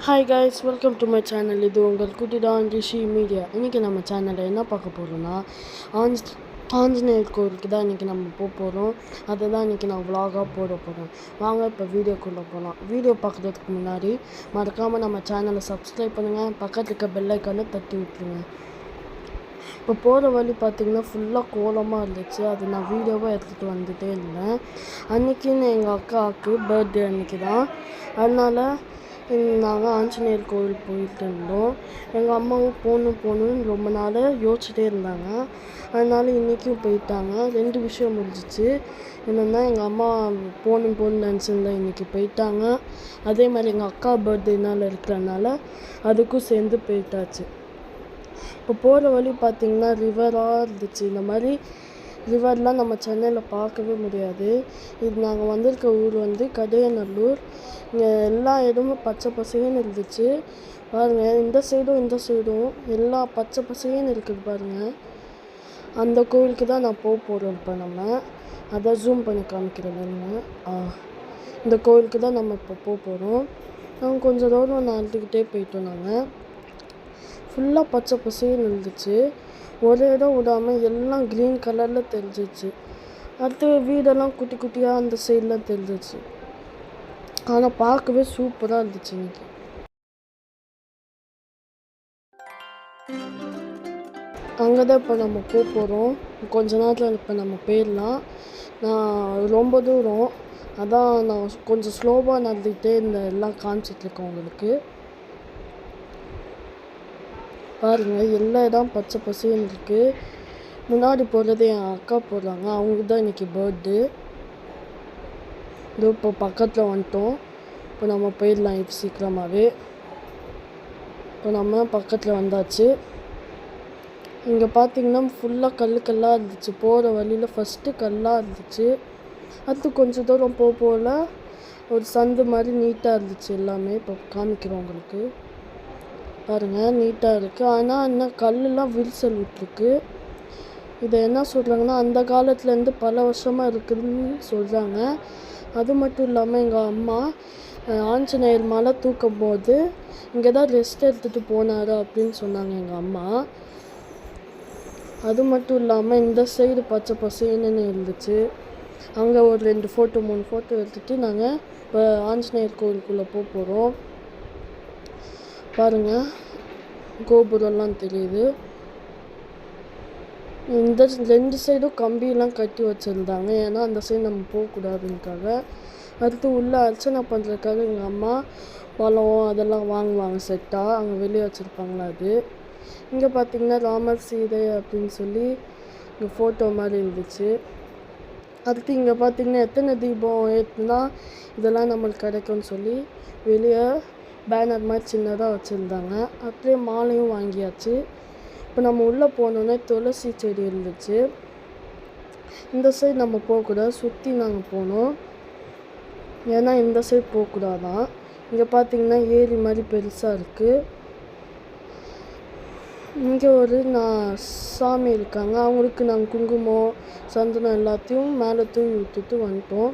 hi guys welcome to my channel இது உங்கள் குட்டிடான் ரிஷி media இன்றைக்கி நம்ம சேனலில் என்ன பார்க்க போகிறோம்னா ஆஞ்ச் ஆஞ்சநேயர் கோவிலுக்கு தான் இன்றைக்கி நம்ம போக போகிறோம் அதை தான் இன்றைக்கி நான் விலாகாக போட போகிறேன் வாங்க இப்போ வீடியோக்குள்ளே போகலாம் வீடியோ பார்க்குறதுக்கு முன்னாடி மறக்காமல் நம்ம சேனலை சப்ஸ்கிரைப் பண்ணுங்கள் பக்கத்தில் இருக்க பெல் தட்டி விட்டுருங்க. இப்போ போகிற வழி பார்த்திங்கன்னா ஃபுல்லாக கோலமாக இருந்துச்சு. அது நான் வீடியோவாக எடுத்துகிட்டு வந்துகிட்டே இருந்தேன். அன்றைக்கின்னு எங்கள் அக்காவுக்கு பர்த்டே அன்றைக்கி தான் அதனால் நாங்கள் ஆஞ்சநேயர் கோவில் போயிட்டு இருந்தோம். எங்கள் அம்மாவும் போகணும் போகணுன்னு ரொம்ப நாள் யோசிச்சுட்டே இருந்தாங்க. அதனால் இன்றைக்கும் போயிட்டாங்க. ரெண்டு விஷயம் முடிஞ்சிச்சு. என்னென்னா எங்கள் அம்மா போகணும் போகணும்னு நினச்சிருந்தேன் இன்றைக்கி போயிட்டாங்க. அதே மாதிரி எங்கள் அக்கா பர்த்டே நாள் இருக்கிறனால அதுக்கும் சேர்ந்து போயிட்டாச்சு. இப்போ போகிற வழி பார்த்திங்கன்னா ரிவராக இருந்துச்சு. இந்த மாதிரி ரிவர்லாம் நம்ம சென்னையில் பார்க்கவே முடியாது. இது நாங்கள் வந்திருக்க ஊர் வந்து கடையநல்லூர். இங்கே எல்லா இடமும் பச்சை பசேன்னு இருந்துச்சு. பாருங்கள் இந்த சைடும் இந்த சைடும் எல்லா பச்சை பசேன்னு இருக்குது பாருங்கள் அந்த கோவிலுக்கு தான் நான் போக போகிறோம் இப்போ நம்ம. அதை ஜூம் பண்ணி காமிக்கிறேன் பாருங்க. ஆ இந்த கோவிலுக்கு தான் நம்ம இப்போ போக போகிறோம் நாங்கள் கொஞ்சம் தூரம் நடந்துக்கிட்டே போயிட்டோம் நாங்கள் ஃபுல்லாக பச்சை பசேன்னு இருந்துச்சு. ஒரு இடம் விடாமல் எல்லாம் க்ரீன் கலரில் தெரிஞ்சிச்சு. அடுத்து வீடெல்லாம் குட்டி குட்டியாக அந்த சைட்லாம் தெரிஞ்சிச்சு. ஆனால் பார்க்கவே சூப்பராக இருந்துச்சு இன்னைக்கு. அங்கே தான் இப்போ நம்ம போக போகிறோம் கொஞ்ச நேரத்தில் இப்போ நம்ம போயிடலாம். நான் ரொம்ப தூரம். அதான் நான் கொஞ்சம் ஸ்லோவாக நடந்துக்கிட்டே இந்த எல்லாம் காமிச்சிட்ருக்கேன் உங்களுக்கு. பாருங்க எல்லா இடம் பச்சை பசேன்னு இருக்குது முன்னாடி போகிறது என் அக்கா போடுறாங்க. அவங்களுக்கு தான் இன்றைக்கி பர்த்டே இதோ இப்போ பக்கத்தில் வந்துட்டோம். இப்போ நம்ம போயிடலாம் இப்போ சீக்கிரமாகவே இப்போ நம்ம பக்கத்தில் வந்தாச்சு. இங்கே பார்த்தீங்கன்னா ஃபுல்லாக கல் கல்லாக இருந்துச்சு. போகிற வழியில் ஃபஸ்ட்டு கல்லாக இருந்துச்சு. அடுத்து கொஞ்சம் தூரம் போக போகல ஒரு சந்து மாதிரி நீட்டாக இருந்துச்சு. எல்லாமே இப்போ காமிக்கிறோம் உங்களுக்கு. பாருங்கள் நீட்டாக இருக்குது ஆனால் இன்னும் கல்லெலாம் விரிசல் விட்டுருக்கு. இதை என்ன சொல்கிறாங்கன்னா அந்த காலத்துலேருந்து பல வருஷமாக இருக்குதுன்னு சொல்கிறாங்க அது மட்டும் இல்லாமல் எங்கள் அம்மா ஆஞ்சநேயர் மலை தூக்கும் போது இங்கே தான் ரெஸ்ட் எடுத்துகிட்டு போனார் அப்படின்னு சொன்னாங்க எங்கள் அம்மா. அது மட்டும் இல்லாமல் இந்த சைடு பச்சை பசேன்னு இருந்துச்சு? அங்கே ஒரு ரெண்டு ஃபோட்டோ மூணு ஃபோட்டோ எடுத்துகிட்டு நாங்கள் இப்போ ஆஞ்சநேயர் கோவிலுக்குள்ளே போக போகிறோம் பாருங்க. கோபுரம்லாம் தெரியுது. இந்த ரெண்டு சைடும் கம்பியெல்லாம் கட்டி வச்சுருந்தாங்க. ஏன்னா அந்த சைடு நம்ம போகக்கூடாதுன்னுக்காக. அடுத்து உள்ளே அர்ச்சனை பண்ணுறதுக்காக எங்கள் அம்மா பழம் அதெல்லாம் வாங்குவாங்க செட்டாக அங்கே வெளியே வச்சுருப்பாங்களா அது. இங்கே பார்த்தீங்கன்னா ராமர் சீதை அப்படின்னு சொல்லி இங்கே ஃபோட்டோ மாதிரி இருந்துச்சு. அடுத்து இங்கே பார்த்தீங்கன்னா எத்தனை தீபம் ஏற்றுனா இதெல்லாம் நம்மளுக்கு கிடைக்கும்னு சொல்லி வெளியே பேனர் மாதிரி சின்னதாக வச்சுருந்தாங்க. அப்படியே மாலையும் வாங்கியாச்சு. இப்போ நம்ம உள்ளே போனோன்னே துளசி செடி இருந்துச்சு. இந்த சைடு நம்ம போகக்கூடாது சுற்றி நாங்கள் போனோம். ஏன்னா இந்த சைடு போகக்கூடாதான். இங்கே பார்த்தீங்கன்னா ஏரி மாதிரி பெருசாக இருக்குது இங்கே ஒரு நான் சாமி இருக்காங்க. அவங்களுக்கு நாங்கள் குங்குமம் சந்தனம் எல்லாத்தையும் மேலே தூவி விட்டுட்டு வந்துட்டோம்.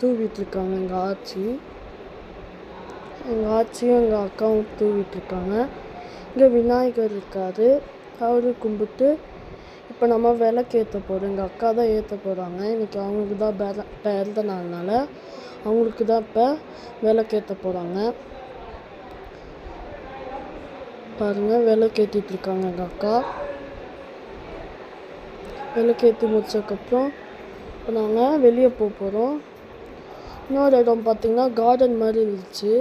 தூவிட்டுருக்காங்க எங்கள் ஆச்சி. எங்கள் ஆச்சியும் எங்கள் அக்காவும் தூவிட்டுருக்காங்க. இங்கே விநாயகர் இருக்காரு. அவரு கும்பிட்டு இப்போ நம்ம விளக்கு ஏற்ற போகிறோம் எங்கள் அக்கா தான் ஏற்ற போகிறாங்க இன்றைக்கி அவங்களுக்கு தான் பிற பிறந்த நாள்னால அவங்களுக்கு தான் இப்போ விளக்கு ஏற்ற போகிறாங்க பாருங்கள் விளக்கேற்றிட்டு இருக்காங்க எங்கள் அக்கா. விளக்கு முடிச்சதுக்கப்புறம் இப்போ நாங்கள் வெளியே போக போகிறோம் இன்னொரு இடம் பார்த்திங்கன்னா கார்டன் மாதிரி இருந்துச்சு.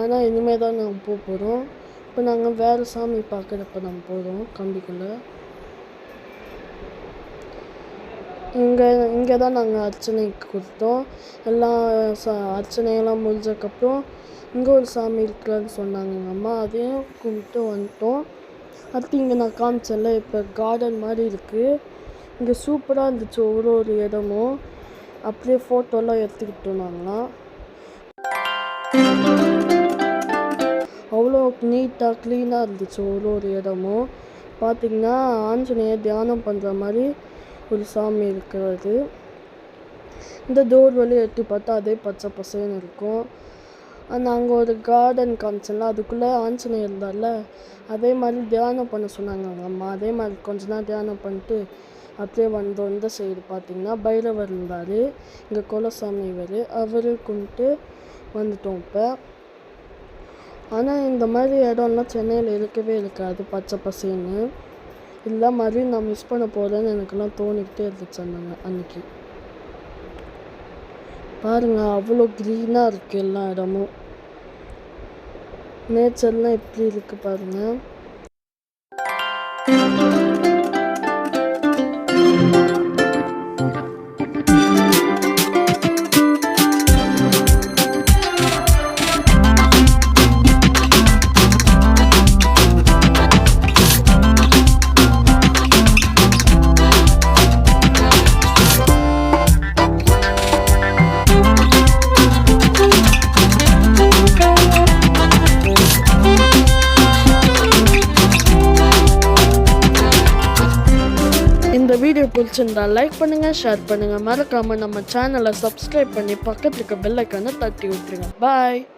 ஆனால் இனிமேல் தான் நாங்கள் போக போகிறோம் இப்போ நாங்கள் வேறு சாமி பார்க்குறப்ப நம்ம போகிறோம் கம்பிக்குள்ளே. இங்கே இங்கே தான் நாங்கள் அர்ச்சனைக்கு கொடுத்தோம். எல்லாம் ச அர்ச்சனையெல்லாம் முடிஞ்சதுக்கப்புறம் இங்கே ஒரு சாமி இருக்கிறான்னு சொன்னாங்க எங்கள் அம்மா. அதையும் கும்பிட்டு வந்துட்டோம். அடுத்து இங்கே நான் காமிச்சேன்ல இப்போ கார்டன் மாதிரி இருக்குது இங்கே சூப்பராக இருந்துச்சு ஒரு ஒரு இடமும். அப்படியே ஃபோட்டோலாம் எடுத்துக்கிட்டோம் நாங்களாம். நீட்டாக க்ளீனாக இருந்துச்சு ஒரு ஒரு இடமும் பார்த்திங்கன்னா ஆஞ்சநேயர் தியானம் பண்ணுற மாதிரி ஒரு சாமி இருக்கிறது. இந்த டோர் வழி எட்டி பார்த்தா அதே பச்சை பசேன்னு இருக்கும். நாங்கள் ஒரு கார்டன் காமிச்சோம்ல அதுக்குள்ளே ஆஞ்சநேயர் இருந்தால அதே மாதிரி தியானம் பண்ண சொன்னாங்க அவங்க அம்மா. அதே மாதிரி கொஞ்ச நேரம் தியானம் பண்ணிட்டு அப்படியே வந்தோம் இந்த சைடு பார்த்திங்கன்னா பைரவர் இருந்தார். இங்கே குலசாமி இவர். அவரு கும்பிட்டு வந்துட்டோம் இப்போ. ஆனால் இந்த மாதிரி இடம்லாம் சென்னையில் இருக்கவே இருக்காது பச்சை பசேன்னு இல்லை மாதிரி நான் மிஸ் பண்ண போகிறேன்னு எனக்கெல்லாம் தோணிக்கிட்டே இருந்துச்சு அண்ணங்க அன்னைக்கு. பாருங்கள் அவ்வளோ க்ரீனாக இருக்குது எல்லா இடமும். நேச்சர்லாம் எப்படி இருக்குது பாருங்கள் வீடியோ பிடிச்சிருந்தா லைக் பண்ணுங்க ஷேர் பண்ணுங்க. மறக்காம நம்ம சேனலை சப்ஸ்கிரைப் பண்ணி பக்கத்துக்கு பெல்லைக்கான தட்டி விட்டுருங்க. பாய்